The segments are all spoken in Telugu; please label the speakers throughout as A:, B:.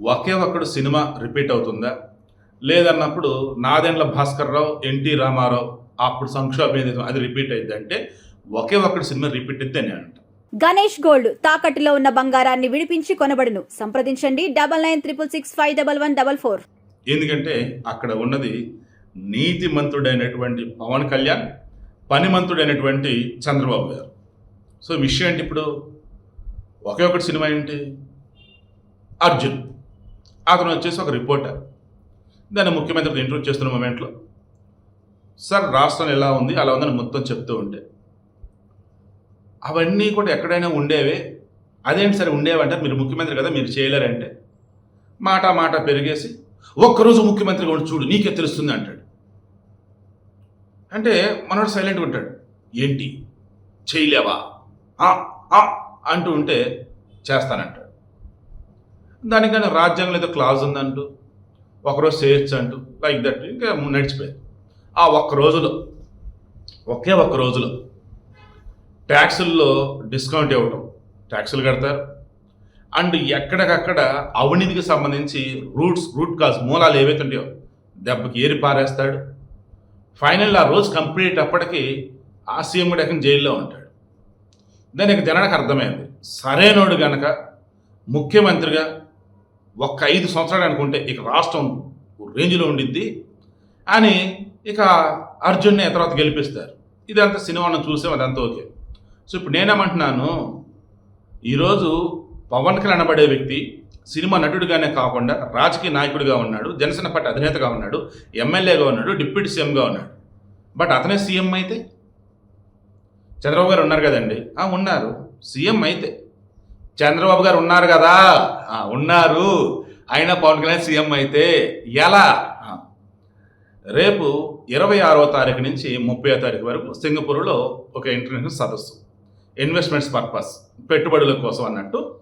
A: ఒకే ఒక్కడు సినిమా రిపీట్ అవుతుందా? లేదన్నప్పుడు నాదెండ్ల భాస్కర్ రావు ఎన్టీ రామారావు అప్పుడు సంక్షోభం అది రిపీట్ అయింది అంటే ఒకే ఒక్కడు సినిమా రిపీట్ అయితే అని అంట
B: గణేష్ గోల్డ్ తాకట్టులో ఉన్న బంగారాన్ని విడిపించి కొనబడును. సంప్రదించండి double nine triple six five double one double four.
A: ఎందుకంటే అక్కడ ఉన్నది నీతిమంతుడైనటువంటి పవన్ కళ్యాణ్ పనిమంతుడైనటువంటి చంద్రబాబు గారు. సో విషయం ఏంటి ఇప్పుడు? ఒకే ఒకటి సినిమా ఏంటి? అర్జున్. అతను వచ్చేసి ఒక రిపోర్టర్. దాన్ని ముఖ్యమంత్రితో ఇంటర్వ్యూ చేస్తున్న మూమెంట్లో సార్ రాష్ట్రం ఎలా ఉంది? అలా ఉందని మొత్తం చెప్తూ ఉంటే. అవన్నీ కూడా ఎక్కడైనా ఉండేవే? అదేంటి సరే ఉండేవంటే మీరు ముఖ్యమంత్రి కదా మీరు చేయలేరంటే. మాట మాట పెరిగేసి ఒక్కరోజు ముఖ్యమంత్రి కూడా చూడు నీకే తెలుస్తుంది అంటాడు. అంటే మనోడు సైలెంట్గా ఉంటాడు. ఏంటి? చేయలేవా? ఆ, ఆ అంటూ ఉంటే చేస్తానంటాడు. దానికని రాజ్యాంగంలో ఏదో క్లాజ్ ఉందంటూ ఒకరోజు చేయొచ్చు అంటూ లైక్ దట్ ఇంకా నడిచిపోయింది ఆ ఒక్క రోజులో ఒకే ఒక్క రోజులో ట్యాక్సుల్లో డిస్కౌంట్ ఇవ్వటం ట్యాక్సులు కడతారు. అండ్ ఎక్కడికక్కడ అవినీతికి సంబంధించి రూట్స్ రూట్ కాజ్ మూలాలు ఏవైతే ఉంటాయో దెబ్బకి ఏరి పారేస్తాడు. ఫైనల్ ఆ రోజు కంప్లీట్ అప్పటికి ఆ సీఎం కూడా ఎక్కడ జైల్లో ఉంటాడు. దానికి జనానికి అర్థమైంది. సరైనోడు గనక ముఖ్యమంత్రిగా ఒక్క ఐదు సంవత్సరాలు అనుకుంటే ఇక రాష్ట్రం రేంజ్లో ఉండిద్ది అని ఇక అర్జున్ని తర్వాత గెలిపిస్తారు. ఇదంతా సినిమాను చూసాం అదంతా ఓకే. సో ఇప్పుడు నేనేమంటున్నాను ఈరోజు పవన్ కళ్యాణ్ అనబడే వ్యక్తి సినిమా నటుడిగానే కాకుండా రాజకీయ నాయకుడిగా ఉన్నాడు జనసేన పార్టీ అధినేతగా ఉన్నాడు ఎమ్మెల్యేగా ఉన్నాడు డిప్యూటీ సీఎంగా ఉన్నాడు. బట్ అతనే సీఎం అయితే? చంద్రబాబు గారు ఉన్నారు కదండి. ఉన్నారు. సీఎం అయితే. చంద్రబాబు గారు ఉన్నారు కదా. ఉన్నారు. అయినా పవన్ కళ్యాణ్ సీఎం అయితే ఎలా? రేపు ఇరవై ఆరవ తారీఖు నుంచి ముప్పై తారీఖు వరకు సింగపూర్లో ఒక ఇంటర్నేషనల్ సదస్సు. ఇన్వెస్ట్మెంట్స్ పర్పస్ పెట్టుబడుల కోసం అన్నట్టు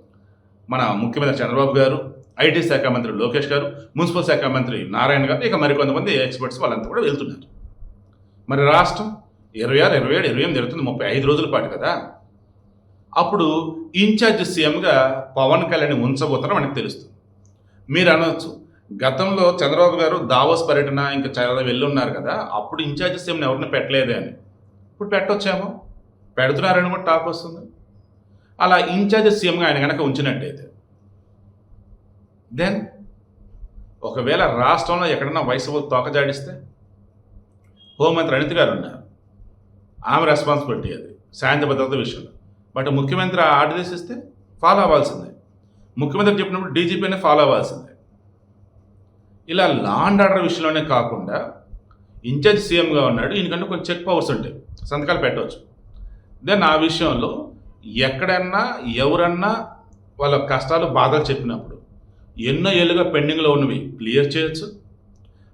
A: మన ముఖ్యమంత్రి చంద్రబాబు గారు ఐటీ శాఖ మంత్రి లోకేష్ గారు మున్సిపల్ శాఖ మంత్రి నారాయణ గారు ఇక మరికొంతమంది ఎక్స్పర్ట్స్ వాళ్ళంతా కూడా వెళ్తున్నారు. మరి రాష్ట్రం ఇరవై ఆరు ఇరవై ఏడు ఇరవై ఎనిమిది జరుగుతుంది ముప్పై ఐదు రోజుల పాటు కదా. అప్పుడు ఇన్ఛార్జ్ సీఎంగా పవన్ కళ్యాణ్ ఉంచబోతారో మనకు తెలుస్తుంది. మీరు అనవచ్చు గతంలో చంద్రబాబు గారు దావోస్ పర్యటన ఇంకా చాలా వెళ్ళున్నారు కదా అప్పుడు ఇన్ఛార్జ్ సీఎంని ఎవరిని పెట్టలేదే అని. ఇప్పుడు పెట్టొచ్చేమో? పెడుతున్నారని కూడా టాక్ వస్తుంది. అలా ఇన్ఛార్జ్ సీఎంగా ఆయన కనుక ఉంచినట్టయితే దెన్ ఒకవేళ రాష్ట్రంలో ఎక్కడన్నా వయసు తోకజాడిస్తే హోంమంత్రి అనిత్ గారు ఉన్నారు. ఆమె రెస్పాన్సిబిలిటీ అది శాంతి భద్రత విషయంలో. బట్ ముఖ్యమంత్రి ఆర్డర్స్ ఇస్తే ఫాలో అవ్వాల్సిందే. ముఖ్యమంత్రి చెప్పినప్పుడు డీజీపీనే ఫాలో అవ్వాల్సిందే. ఇలా లా అండ్ ఆర్డర్ విషయంలోనే కాకుండా ఇన్ఛార్జ్ సీఎంగా ఉన్నాడు ఈయనకంటే కొంచెం చెక్ పవర్స్ ఉంటాయి సంతకాలు పెట్టవచ్చు. దెన్ ఆ విషయంలో ఎక్కడన్నా ఎవరన్నా వాళ్ళ కష్టాలు బాధలు చెప్పినప్పుడు ఎన్నో ఏళ్ళుగా పెండింగ్లో ఉన్నవి క్లియర్ చేయొచ్చు.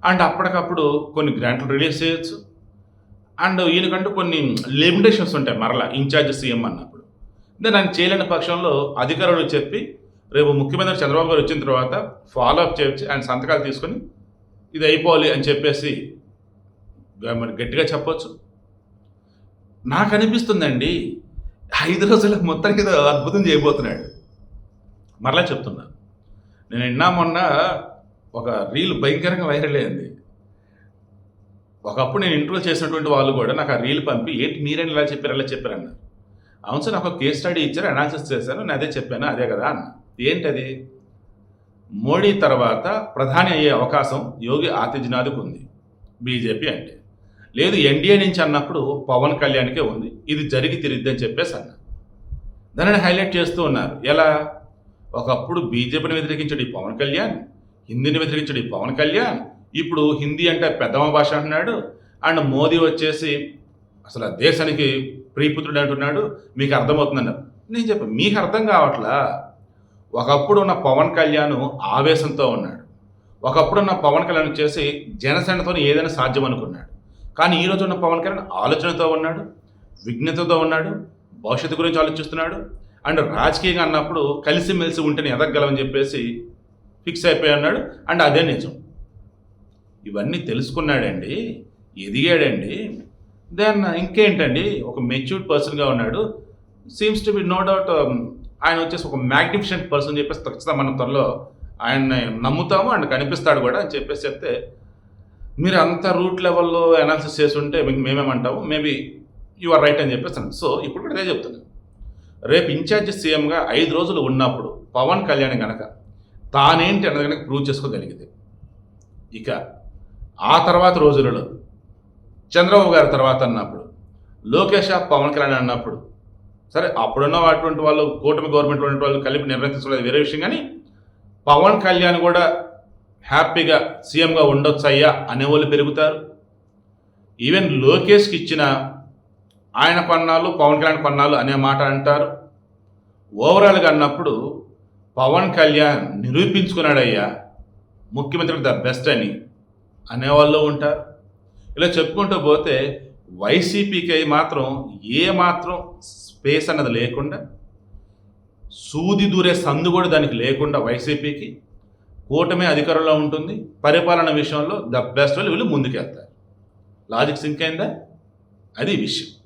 A: అండ్ అప్పటికప్పుడు కొన్ని గ్రాంట్లు రిలీజ్ చేయొచ్చు. అండ్ ఈయనకంటూ కొన్ని లిమిటేషన్స్ ఉంటాయి మరలా ఇన్ఛార్జ్ సీఎం అన్న. నేను ఆయన చేయలేని పక్షంలో అధికారులు చెప్పి రేపు ముఖ్యమంత్రి చంద్రబాబు గారు వచ్చిన తర్వాత ఫాలో అప్ చేయొచ్చు ఆయన సంతకాలు తీసుకొని ఇది అయిపోవాలి అని చెప్పేసి మరి గట్టిగా చెప్పొచ్చు. నాకు అనిపిస్తుందండి ఐదు రోజుల మొత్తానికి ఏదో అద్భుతం చేయబోతున్నాడు. మరలా చెప్తున్నా నేను నిన్న మొన్న ఒక రీల్ భయంకరంగా వైరల్ అయింది. ఒకప్పుడు నేను ఇంటర్వ్యూ చేసినటువంటి వాళ్ళు కూడా నాకు ఆ రీల్ పంపి ఏంటి మీరేం ఇలా చెప్పారు ఇలా చెప్పారన్నారు అవును సార్ నాకు ఒక కేస్ స్టడీ ఇచ్చారు అనాలిసిస్ చేశాను నేను అదే చెప్పాను అదే కదా అన్న. ఏంటది? మోడీ తర్వాత ప్రధాని అయ్యే అవకాశం యోగి ఆదిత్యనాథ్కు ఉంది బీజేపీ అంటే. లేదు ఎన్డీఏ నుంచి అన్నప్పుడు పవన్ కళ్యాణ్కే ఉంది ఇది జరిగి తిరిగిద్దని చెప్పేసి అన్న. దానిని హైలైట్ చేస్తూ ఉన్నారు. ఎలా? ఒకప్పుడు బీజేపీని వ్యతిరేకించడు ఈ పవన్ కళ్యాణ్ హిందీని వ్యతిరేకించడు ఈ పవన్ కళ్యాణ్ ఇప్పుడు హిందీ అంటే పెద్దమ్మ భాష అంటున్నాడు అండ్ మోదీ వచ్చేసి అసలు దేశానికి ప్రియపుత్రుడు అంటున్నాడు మీకు అర్థమవుతుందన్నారు. నేను చెప్పాను మీకు అర్థం కావట్లా? ఒకప్పుడు ఉన్న పవన్ కళ్యాణ్ ఆవేశంతో ఉన్నాడు. ఒకప్పుడు ఉన్న పవన్ కళ్యాణ్ వచ్చేసి జనసేనతో ఏదైనా సాధ్యం అనుకున్నాడు. కానీ ఈ రోజు ఉన్న పవన్ కళ్యాణ్ ఆలోచనతో ఉన్నాడు విఘ్నతతో ఉన్నాడు భవిష్యత్తు గురించి ఆలోచిస్తున్నాడు అండ్ రాజకీయంగా అన్నప్పుడు కలిసిమెలిసి ఉంటేనే ఎదగలమని చెప్పేసి ఫిక్స్ అయిపోయి అన్నాడు అండ్ అదే నిజం. ఇవన్నీ తెలుసుకున్నాడండి ఎదిగాడండి. దెన్ uh, ఇంకేంటండి? ఒక మెచ్యూర్డ్ పర్సన్గా ఉన్నాడు. Seems to be no doubt ఆయన వచ్చేసి ఒక మ్యాగ్నిఫిషెంట్ పర్సన్ చెప్పేసి ఖచ్చితంగా మనం త్వరలో ఆయన్ని నమ్ముతాము ఆయన కనిపిస్తాడు కూడా అని చెప్పేసి చెప్తే మీరు అంత రూట్ లెవెల్లో అనాలిసిస్ చేసి ఉంటే మేమేమంటాము? మేబీ యు ఆర్ రైట్ అని చెప్పేస్తాను సో ఇప్పుడు కూడా అదే చెప్తున్నాను రేపు ఇన్ఛార్జ్ సీఎంగా ఐదు రోజులు ఉన్నప్పుడు పవన్ కళ్యాణ్ గనక తానేంటి అన్నది కనుక ప్రూవ్ చేసుకోగలిగితే ఇక ఆ తర్వాత రోజులలో చంద్రబాబు గారి తర్వాత అన్నప్పుడు లోకేష్ ఆ పవన్ కళ్యాణ్ అన్నప్పుడు సరే అప్పుడున్న అటువంటి వాళ్ళు కూటమి గవర్నమెంట్ ఉన్న వాళ్ళు కలిపి నిర్ణయం తీసుకోలేదు వేరే విషయం. కానీ పవన్ కళ్యాణ్ కూడా హ్యాపీగా సీఎంగా ఉండొచ్చు అయ్యా అనేవాళ్ళు పెరుగుతారు. ఈవెన్ లోకేష్కి ఇచ్చిన ఆయన పన్నాలు పవన్ కళ్యాణ్ పన్నాలు అనే మాట అంటారు. ఓవరాల్గా అన్నప్పుడు పవన్ కళ్యాణ్ నిరూపించుకున్నాడయ్యా ముఖ్యమంత్రికి ద బెస్ట్ అని అనేవాళ్ళు ఉంటారు. ఇలా చెప్పుకుంటూ పోతే వైసీపీకి మాత్రం ఏ మాత్రం స్పేస్ అన్నది లేకుండా సూది దూరే సందు కూడా దానికి లేకుండా వైసీపీకి కూటమి అధికారంలో ఉంటుంది. పరిపాలన విషయంలో ద బెస్ట్ వాళ్ళు వీళ్ళు ముందుకెళ్తారు. లాజిక్ సింక్ అయిందా? అది విషయం.